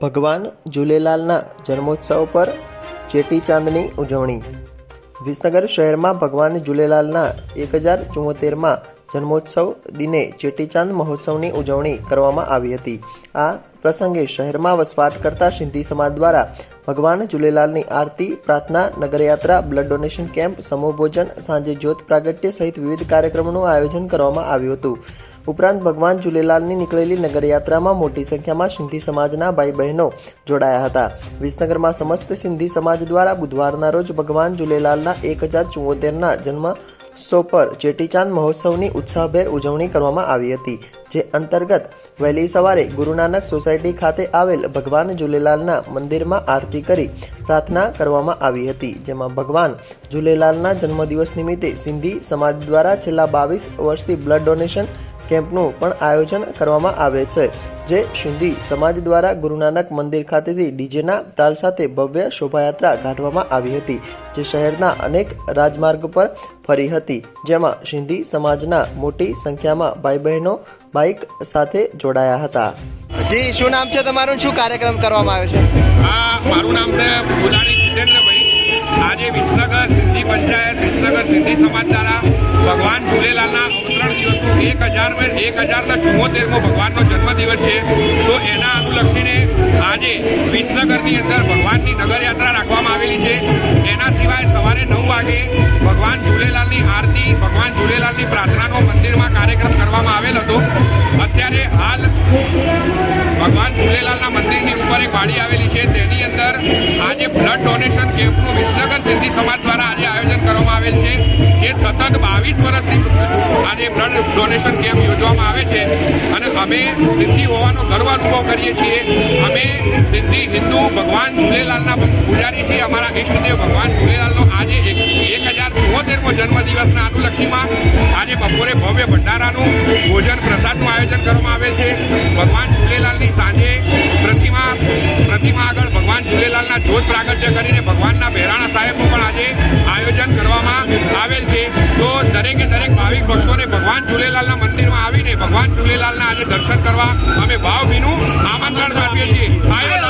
ભગવાન ઝૂલેલાલના જન્મોત્સવ પર ચેટીચાંદની ઉજવણી. વિસનગર શહેરમાં ભગવાન ઝૂલેલાલના એક હજાર ચુંમોતેરમાં જન્મોત્સવ દિને ચેટીચાંદ મહોત્સવની ઉજવણી કરવામાં આવી હતી. આ પ્રસંગે શહેરમાં વસવાટ કરતા સિંધી સમાજ દ્વારા ભગવાન ઝૂલેલાલની આરતી, પ્રાર્થના, નગરયાત્રા, બ્લડ ડોનેશન કેમ્પ, સમૂહ ભોજન, સાંજે જ્યોત પ્રાગટ્ય સહિત વિવિધ કાર્યક્રમોનું આયોજન કરવામાં આવ્યું હતું. ઉપરાંત ભગવાન ઝૂલેલાલની નીકળેલી નગરયાત્રામાં મોટી સંખ્યામાં સિંધી સમાજના ભાઈ બહેનો જોડાયા હતા. વિસનગરમાં સમસ્ત સિંધી સમાજ દ્વારા બુધવારના રોજ ભગવાન ઝૂલેલાલના એક હજાર ચુંવોતેરના જન્મોત્સવ પર ચેટીચાંદ મહોત્સવની ઉત્સાહભેર ઉજવણી કરવામાં આવી હતી, જે અંતર્ગત વહેલી સવારે ગુરુનાનક સોસાયટી ખાતે આવેલ ભગવાન ઝૂલેલાલના મંદિરમાં આરતી કરી પ્રાર્થના કરવામાં આવી હતી, જેમાં ભગવાન ઝૂલેલાલના જન્મદિવસ નિમિત્તે સિંધી સમાજ દ્વારા છેલ્લા બાવીસ વર્ષથી બ્લડ ડોનેશન કેમ્પનું પણ આયોજન કરવામાં આવે છે જે સિંધી સમાજ દ્વારા ગુરુ નાનક મંદિર ખાતેથી ડીજેના તાલ સાથે ભવ્ય શોભાયાત્રા કાઢવામાં આવી હતી જે શહેરના અનેક રાજમાર્ગ પર ફરી હતી જેમાં સિંધી સમાજના મોટી સંખ્યામાં ભાઈ બહેનો બાઇક સાથે જોડાયા હતા. જી શું નામ છે તમારું? શું કાર્યક્રમ કરવામાં આવ્યો છે? આ મારું નામ છે ભુલાણી જીતેન્દ્રભાઈ. આજે વિસનગર સિંધી પંચાયત વિસનગર સિંધી સમાજ દ્વારા ભગવાન દિવસનું એક હજાર એક હજારના ચુમ્મોતેરમો ભગવાનનો જન્મદિવસ છે. તો એના અનુલક્ષીને આજે વિસનગરની અંદર ભગવાનની નગરયાત્રા રાખવામાં આવેલી છે. એના સિવાય સવારે નવ વાગે ભગવાન ઝૂલેલાલની આરતી, ભગવાન ઝૂલેલાલની પ્રાર્થનાનો મંદિરમાં કાર્યક્રમ કરવામાં આવેલ હતો. અત્યારે હાલ ભગવાન ઝૂલેલાલના મંદિરની ઉપર એક વાડી આવેલી છે. તેની અંદર આજે બ્લડ ડોનેશન કેમ્પનું વિસનગર સિંધી સમાજ દ્વારા આજે આયોજન કરવામાં આવેલ છે. જે સતત બાવીસ વર્ષથી બ્લડ કેમ્પ યોજવામાં આવે છે અને અમે સિદ્ધિ હોવાનો ગર્વ અનુભવ કરીએ છીએ. અમે સિદ્ધિ હિન્દુ ભગવાન ઝૂલેલાલના પૂજારી છીએ. અમારા ઈષ્ટદેવ ભગવાન ઝૂલેલાલનો આજે એક હજાર ચુમ્મોતેરમો જન્મદિવસના અનુલક્ષીમાં આજે બપોરે ભવ્ય ભંડારાનું ભોજન પ્રસાદનું આયોજન કરવામાં આવે છે. ભગવાન ઝૂલેલાલની સાંજે પ્રતિમા પ્રતિમા આગળ ભગવાન ઝૂલેલાલના જ્યોત પ્રાગટ્ય કરીને ભગવાનના બહેરાણા સાહેબનું ભગવાન ઝૂલેલાલના મંદિરમાં આવીને ભગવાન ઝૂલેલાલના આજે દર્શન કરવા અમે ભાવભીનું આમંત્રણ આપીએ છીએ.